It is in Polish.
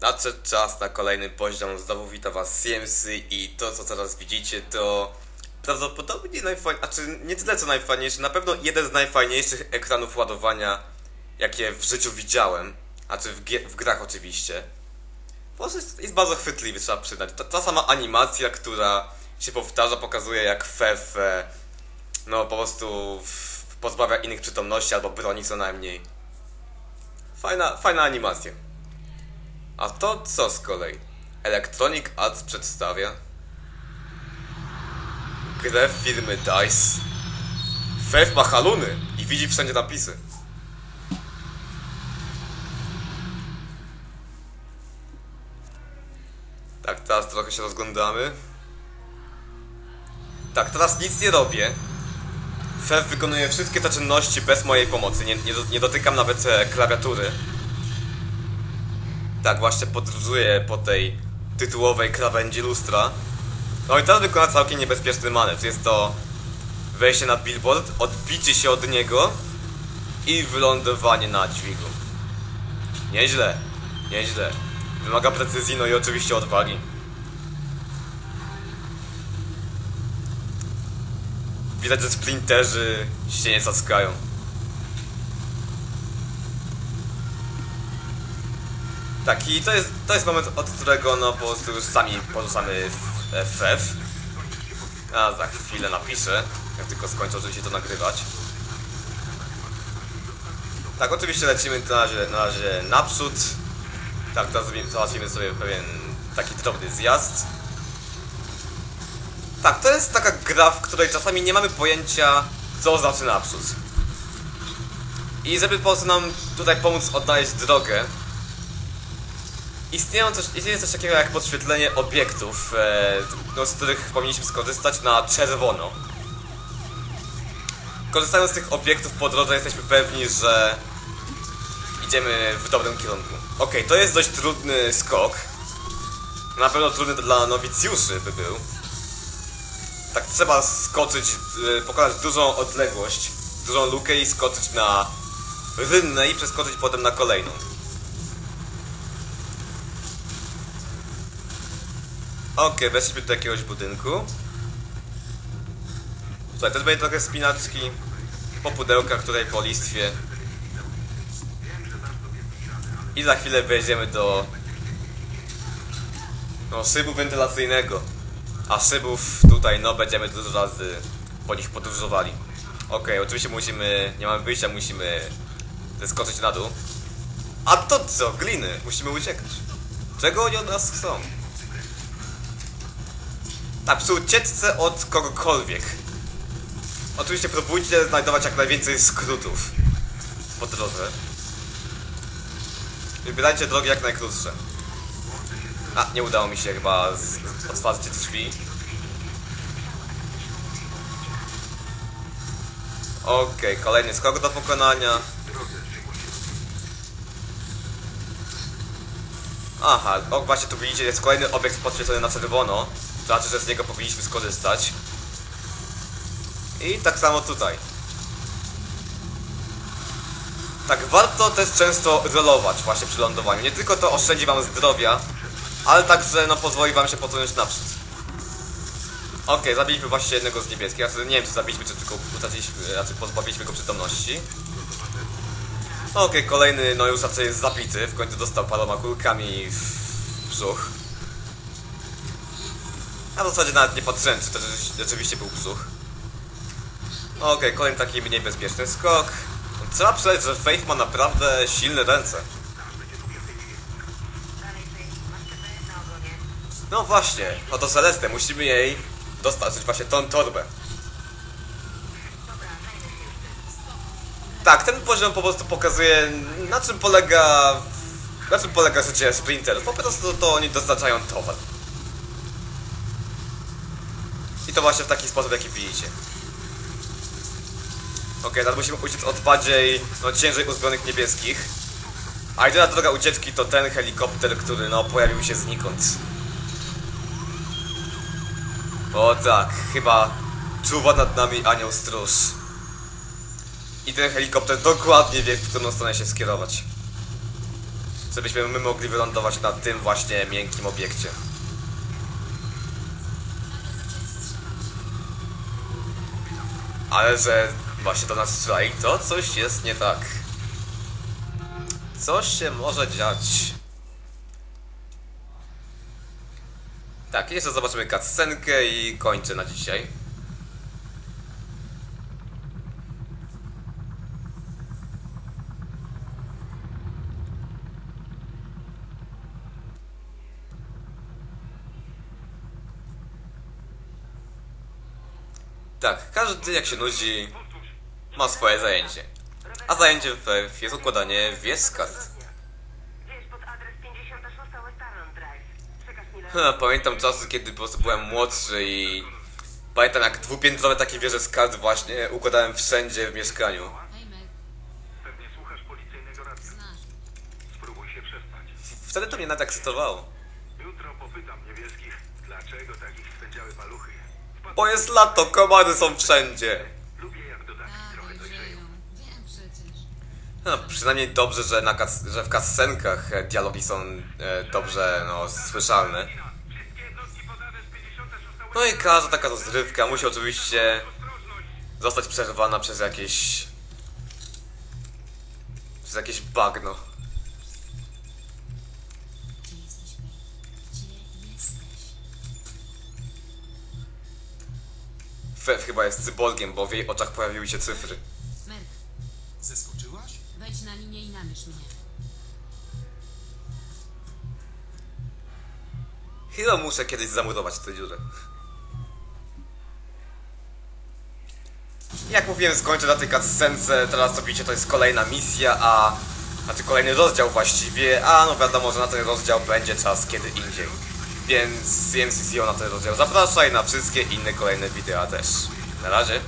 Nadszedł czas na kolejny poziom. Znowu witam was CMC i to co teraz widzicie to prawdopodobnie najfajniejszy, znaczy nie tyle co najfajniejszy, na pewno jeden z najfajniejszych ekranów ładowania jakie w życiu widziałem. Znaczy w, w grach oczywiście. Po prostu jest, jest bardzo chwytliwy, trzeba przyznać. Ta, ta sama animacja, która się powtarza, pokazuje jak Fef no po prostu w, pozbawia innych przytomności albo broni co najmniej. Fajna, fajna animacja. A to co z kolei? Electronic Arts przedstawia grę firmy DICE. Fef ma haluny i widzi wszędzie napisy. Tak, teraz trochę się rozglądamy. Tak, teraz nic nie robię. Fef wykonuje wszystkie te czynności bez mojej pomocy. Nie, nie, nie dotykam nawet e, klawiatury. Tak, właśnie podróżuję po tej tytułowej krawędzi lustra. No i teraz wykona całkiem niebezpieczny manewr. Jest to wejście na billboard, odbicie się od niego i wylądowanie na dźwigu. Nieźle, nieźle. Wymaga precyzji, no i oczywiście odwagi. Widać, że splinterzy się nie cackają. Tak, i to jest, to jest moment, od którego no po prostu już sami porzucamy FF. A za chwilę napiszę, jak tylko skończę oczywiście to nagrywać. Tak, oczywiście lecimy na razie, na razie naprzód. Tak, teraz załatwimy sobie pewien taki drobny zjazd. Tak, to jest taka gra, w której czasami nie mamy pojęcia, co znaczy naprzód. I żeby po prostu nam tutaj pomóc odnaleźć drogę, istnieją coś, istnieje coś takiego jak podświetlenie obiektów, e, no, z których powinniśmy skorzystać na czerwono. Korzystając z tych obiektów po drodze jesteśmy pewni, że idziemy w dobrym kierunku. Okej, to jest dość trudny skok. Na pewno trudny dla nowicjuszy by był. Tak trzeba skoczyć, y, pokonać dużą odległość, dużą lukę i skoczyć na rynnę i przeskoczyć potem na kolejną. Okej, weszliśmy do jakiegoś budynku. Tutaj też będzie trochę spinaczki. Po pudełkach, tutaj po listwie. I za chwilę wejdziemy do no, szybu wentylacyjnego. A szybów tutaj, no, będziemy dużo razy po nich podróżowali. Okej, oczywiście musimy, nie mamy wyjścia, musimy zeskoczyć na dół. A to co? Gliny, musimy uciekać. Czego oni od nas chcą? Tak, przy ucieczce od kogokolwiek. Oczywiście próbujcie znajdować jak najwięcej skrótów po drodze. Wybierajcie drogi jak najkrótsze. A, nie udało mi się chyba otwarcie drzwi. Okej, kolejny skok do pokonania. Aha, o właśnie tu widzicie, jest kolejny obiekt podświetlony na czerwono. To znaczy, że z niego powinniśmy skorzystać. I tak samo tutaj. Tak, warto też często rolować właśnie przy lądowaniu. Nie tylko to oszczędzi wam zdrowia, ale także no, pozwoli wam się posunąć naprzód. Okej, zabiliśmy właśnie jednego z niebieskich. Ja nie wiem, czy zabiliśmy, czy tylko utraciliśmy, raczej pozbawiliśmy go przytomności. Okej, kolejny, no już raczej jest zabity. W końcu dostał paroma kulkami w brzuch. A w zasadzie nawet nie patrzyłem, czy to rzeczywiście- był brzuch. Okej, kolejny taki mniej bezpieczny skok. Trzeba przyznać, że Faith ma naprawdę silne ręce. No właśnie, oto Celestę, musimy jej dostarczyć właśnie tą torbę. Tak, ten poziom po prostu pokazuje na czym polega na czym polega życie sprinterów. Po prostu to oni dostarczają towar. I to właśnie w taki sposób jaki widzicie. Okej, teraz musimy uciec od bardziej no, ciężej uzbrojonych niebieskich. A jedyna droga ucieczki to ten helikopter, który no pojawił się znikąd. O tak, chyba czuwa nad nami anioł stróż. I ten helikopter dokładnie wie, w którą stronę się skierować. żebyśmy my mogli wylądować na tym właśnie miękkim obiekcie. Ale że właśnie do nas strzelali, to coś jest nie tak. Coś się może dziać. Tak, jeszcze zobaczymy cutscenkę i kończę na dzisiaj. Tak, każdy jak się nudzi ma swoje zajęcie. A zajęciem w jest układanie wieskart. Wiesz, pod adres 56 West Arnold Drive. Przekaż mi Ha, Pamiętam czasy, kiedy po prostu byłem młodszy i pamiętam jak dwupiętrowe takie wieże z kart właśnie układałem wszędzie w mieszkaniu. Wtedy to mnie nawet ekscytowało. Jutro popytam niebieskich, dlaczego tak ich spędziały paluchy. Bo jest lato, komary są wszędzie. Lubię jak dodatki Tak, trochę dojrzeją. dojrzeją. Wiem przecież. No, przynajmniej dobrze, że, na kas- że w kascenkach e, dialogi są e, dobrze no, słyszalne. Wszystkie jednostki pod adres 56 No i każda taka rozrywka musi oczywiście zostać przerwana przez jakieś... przez jakieś bagno. Few chyba jest cyborgiem, bo w jej oczach pojawiły się cyfry. Merk, Zeskoczyłaś? wejdź na linię i namierz mnie. Chyba muszę kiedyś zamurować tę dziurę. Jak mówiłem, skończę na tej cutscence, teraz co widzicie to jest kolejna misja, a... Znaczy kolejny rozdział właściwie, a no wiadomo, że na ten rozdział będzie czas kiedy indziej. Więc CMCCO na ten rozdział zapraszaj, na wszystkie inne kolejne wideo też. Na razie.